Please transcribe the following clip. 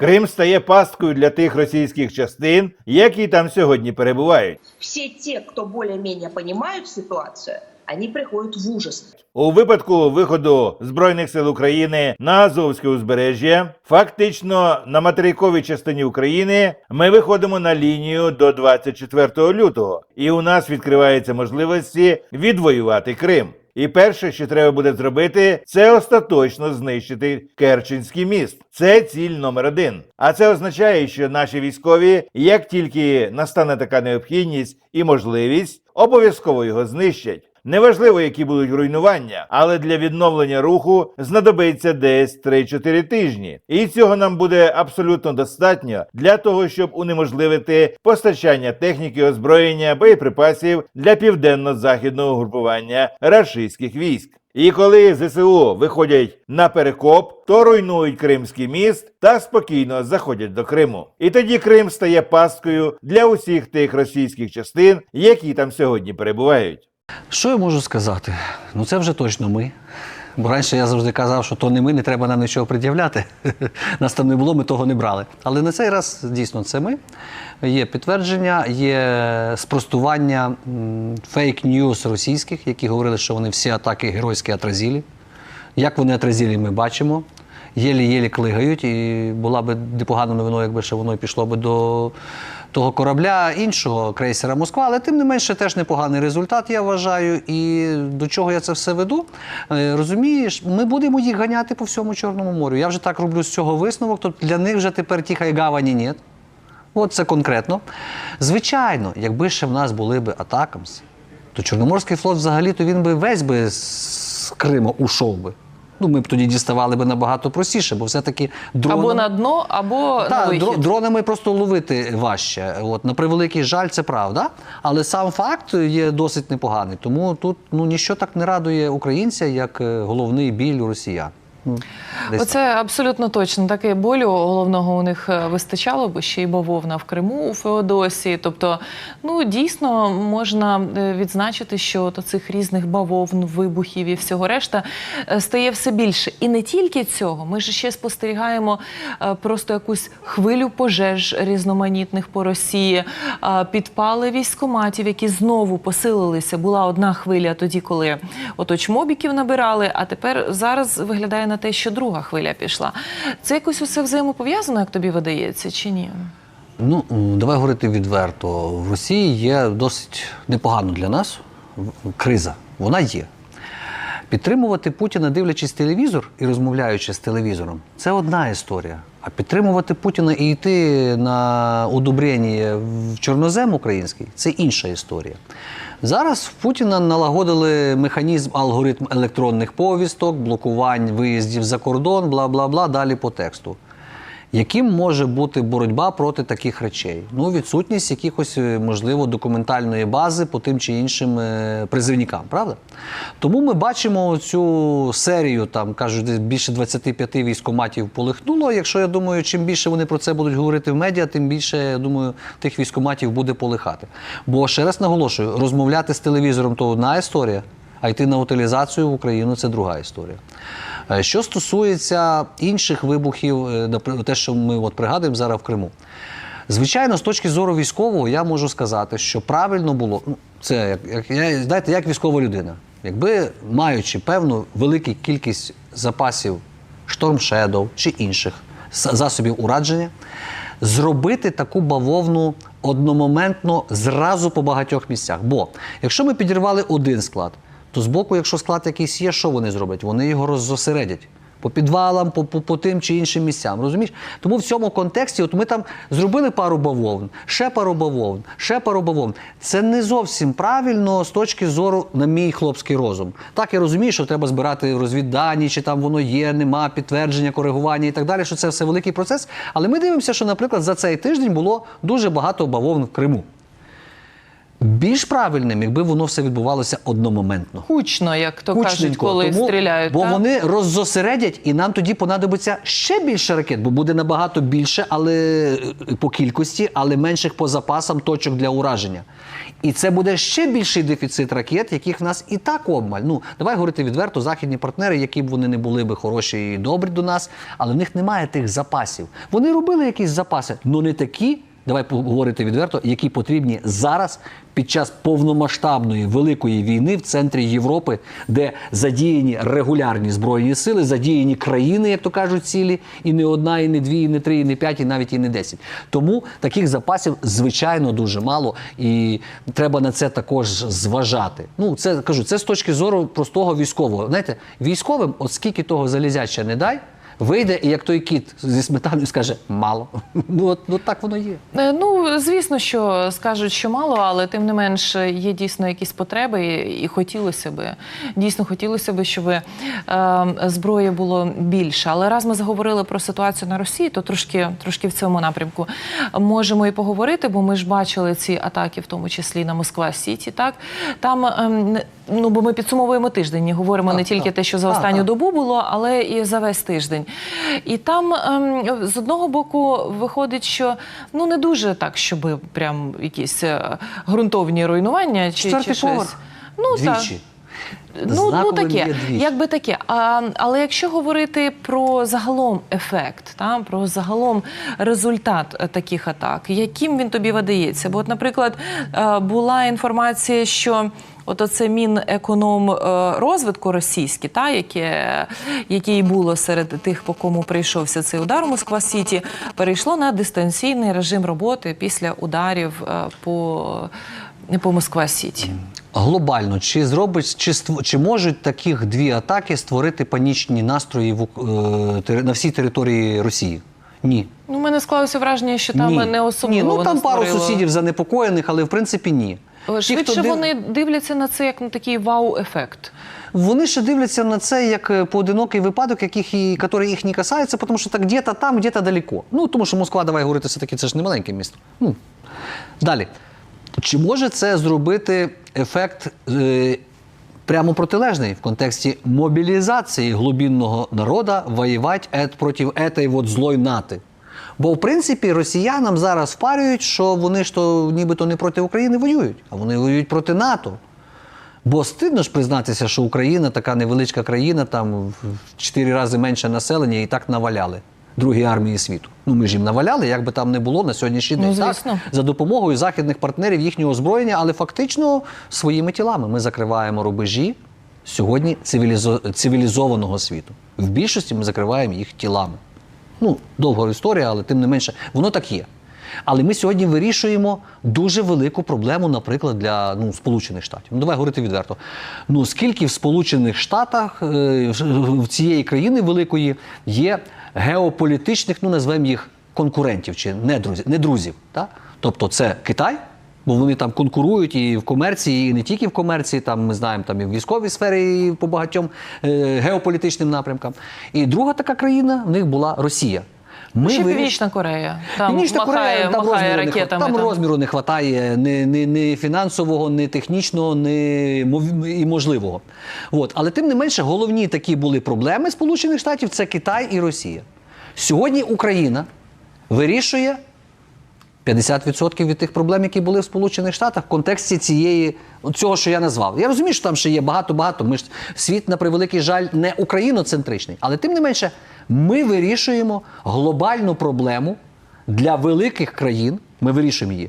Крим стає пасткою для тих російських частин, які там сьогодні перебувають. Все те, кто более-менее понимают ситуацию, они приходят в ужас. У випадку виходу Збройних сил України на Азовське узбережжя, фактично на материковій частині України, ми виходимо на лінію до 24 лютого, і у нас відкриваються можливості відвоювати Крим. І перше, що треба буде зробити, це остаточно знищити Керченський міст. Це ціль номер один. А це означає, що наші військові, як тільки настане така необхідність і можливість, обов'язково його знищать. Неважливо, які будуть руйнування, але для відновлення руху знадобиться десь 3-4 тижні. І цього нам буде абсолютно достатньо для того, щоб унеможливити постачання техніки, озброєння, боєприпасів для південно-західного групування рашистських військ. І коли ЗСУ виходять на перекоп, то руйнують Кримський міст та спокійно заходять до Криму. І тоді Крим стає пасткою для усіх тих російських частин, які там сьогодні перебувають. Що я можу сказати? Ну це вже точно ми. Бо раніше я завжди казав, що то не ми, не треба нам нічого пред'являти. Нас там не було, ми того не брали. Але на цей раз дійсно це ми. Є підтвердження, є спростування фейк-ньюс російських, які говорили, що вони всі атаки геройські отразили. Як вони отразили, ми бачимо. Єлі-єлі клигають, і була б непогана новиною, якби ще воно пішло би до того корабля іншого крейсера Москва, але тим не менше теж непоганий результат, я вважаю. І до чого я це все веду? Е, Розумієш, ми будемо їх ганяти по всьому Чорному морю. Я вже так роблю з цього висновок, тобто для них вже тепер тіхай гавані нет. От це конкретно. Звичайно, якби ще в нас були б атакамс, то Чорноморський флот взагалі то він би весь би з Крима ушов би. Ну, ми б тоді діставали би набагато простіше, бо все-таки дронами... Або на дно, або на вихід. дронами просто ловити важче. От, на превеликий жаль, це правда. Але сам факт є досить непоганий. Тому тут ну, ніщо так не радує українця, як е, головний біль у росіян. Десь Оце абсолютно точно. Таке болю головного у них е, вистачало, бо ще й бавовна в Криму у Феодосії. Тобто, ну дійсно можна е, відзначити, що от цих різних бавовн, вибухів і всього решта е, стає все більше. І не тільки цього. Ми ж ще спостерігаємо просто якусь хвилю пожеж різноманітних по Росії, підпали військоматів, які знову посилилися. Була одна хвиля тоді, коли ото чмобіків набирали, а тепер зараз виглядає на те, що друга хвиля пішла. Це якось усе взаємопов'язано, як тобі видається, чи ні? Ну, давай говорити відверто. В Росії є досить непогано для нас криза. Вона є. Підтримувати Путіна, дивлячись телевізор і розмовляючи з телевізором, це одна історія. А підтримувати Путіна і йти на удобрення в чорнозем український це інша історія. Зараз в Путіна налагодили механізм, алгоритм електронних повісток, блокувань виїздів за кордон, бла бла бла, далі по тексту. Яким може бути боротьба проти таких речей? Ну, відсутність якихось, е, можливо, документальної бази по тим чи іншим е, призивникам, правда? Тому ми бачимо цю серію, там кажуть, десь більше 25 військоматів полихнуло. Якщо я думаю, чим більше вони про це будуть говорити в медіа, тим більше я думаю, тих військоматів буде полихати. Бо ще раз наголошую, розмовляти з телевізором то одна історія, а йти на утилізацію в Україну це друга історія. Е, Що стосується інших вибухів, е, те, що ми от пригадуємо зараз в Криму. Звичайно, з точки зору військового, я можу сказати, що правильно було. Ну, це як, я знаєте, як військова людина. Якби маючи певну велику кількість запасів Shadow чи інших засобів ураження, зробити таку бавовну одномоментно зразу по багатьох місцях. Бо якщо ми підірвали один склад, то збоку, якщо склад якийсь є, що вони зроблять? Вони його роззосередять. По підвалам, по, по, по тим чи іншим місцям. Розумієш? Тому в цьому контексті, от ми там зробили пару бавовн, ще пару бавовн, ще пару бавовн. Це не зовсім правильно з точки зору, на мій хлопський розум. Так я розумію, що треба збирати розвіддані, чи там воно є, нема, підтвердження, коригування і так далі, що це все великий процес. Але ми дивимося, що, наприклад, за цей тиждень було дуже багато бавовн в Криму. Більш правильним, якби воно все відбувалося одномоментно. Гучно, як то кажуть, коли Тому- стріляють. Бо так? вони роззосередять, і нам тоді понадобиться ще більше ракет, бо буде набагато більше, але е, по кількості, але менших по запасам точок для ураження. І це буде ще більший дефіцит ракет, яких в нас і так обмаль. Ну давай говорити відверто, західні партнери, які б вони не були би хороші і добрі до нас, але в них немає тих запасів. Вони робили якісь запаси, але не такі. Давай поговорити відверто, які потрібні зараз під час повномасштабної великої війни в центрі Європи, де задіяні регулярні збройні сили, задіяні країни, як то кажуть, цілі, і не одна, і не дві, і не три, і не п'ять, і навіть і не десять. Тому таких запасів звичайно дуже мало, і треба на це також зважати. Ну, це кажу, це з точки зору простого військового. Знаєте, військовим, от скільки того залізяча не дай. Вийде, і як той кіт зі сметаною скаже мало. Ну от ну так воно є. Е, Ну, звісно, що скажуть, що мало, але тим не менш є дійсно якісь потреби, і хотілося би. Дійсно, хотілося би, щоб е, зброї було більше. Але раз ми заговорили про ситуацію на Росії, то трошки, трошки в цьому напрямку можемо і поговорити, бо ми ж бачили ці атаки, в тому числі на Москва Сіті. Так там не- ну бо ми підсумовуємо тиждень, і говоримо Так, не тільки так. те, що за останню так. добу було, але і за весь тиждень. І там ем, з одного боку виходить, що ну не дуже так, щоб прям якісь е, ґрунтовні руйнування чи, Четвертий чи щось. поверх. Ну так. Двічі. Ну, ну Знаковим таке, двічі. якби таке. А, але якщо говорити про загалом ефект, та, про загалом результат е, таких атак, яким він тобі видається? Бо, от, наприклад, е, була інформація, що от оце Мінеконом е, розвитку російський, та, яке, яке і було серед тих, по кому прийшовся цей удар у Москва Сіті, перейшло на дистанційний режим роботи після ударів е, по, по Москва Сіті. Глобально, чи зробить, чи ство- чи можуть таких дві атаки створити панічні настрої в, е, на всій території Росії? Ні. Ну, мене склалося враження, що там ні. не особливо. Ні, ну там пару створило. сусідів занепокоєних, але в принципі ні. Швидше хто див- вони дивляться на це як на такий вау-ефект. Вони ще дивляться на це як е, поодинокий випадок, яких і, який їх не касається, тому що так где-то там, где-то далеко. Ну, тому що Москва, давай говорити, все-таки це ж не маленьке місто. Ну. Далі. Чи може це зробити ефект е, прямо протилежний в контексті мобілізації глубинного народу воювати проти вот злої нати? Бо в принципі росіянам зараз впарюють, що вони ж то нібито не проти України воюють, а вони воюють проти НАТО. Бо стидно ж признатися, що Україна така невеличка країна, там в чотири рази менше населення і так наваляли другій армії світу. Ну ми ж їм наваляли, як би там не було на сьогоднішній Ну, день. звісно. Так? За допомогою західних партнерів їхнього озброєння, але фактично своїми тілами ми закриваємо рубежі сьогодні цивілізо- цивілізованого світу. В більшості ми закриваємо їх тілами. Ну, довга історія, але тим не менше, воно так є. Але ми сьогодні вирішуємо дуже велику проблему, наприклад, для ну, Сполучених Штатів. Ну, давай говорити відверто. Ну, скільки в Сполучених Штатах е, в- цієї країни великої є геополітичних, ну назвемо їх конкурентів чи не друзів, не друзів. Та? Тобто це Китай, бо вони там конкурують і в комерції, і не тільки в комерції, там ми знаємо там і в військовій сфері, і по багатьом е, геополітичним напрямкам. І друга така країна в них була Росія. Ми Ще Північна Корея. Там Північна махає, Корея, там, махає розміру, не, хва- ракетами. там, розміру не вистачає ні, ні, ні фінансового, ні технічного, ні мов- і можливого. От. Але тим не менше, головні такі були проблеми Сполучених Штатів це Китай і Росія. Сьогодні Україна вирішує 50% від тих проблем, які були в Сполучених Штатах в контексті цієї цього, що я назвав. Я розумію, що там ще є багато-багато. Ми ж світ, на превеликий жаль, не україноцентричний, але тим не менше, ми вирішуємо глобальну проблему для великих країн. Ми вирішуємо її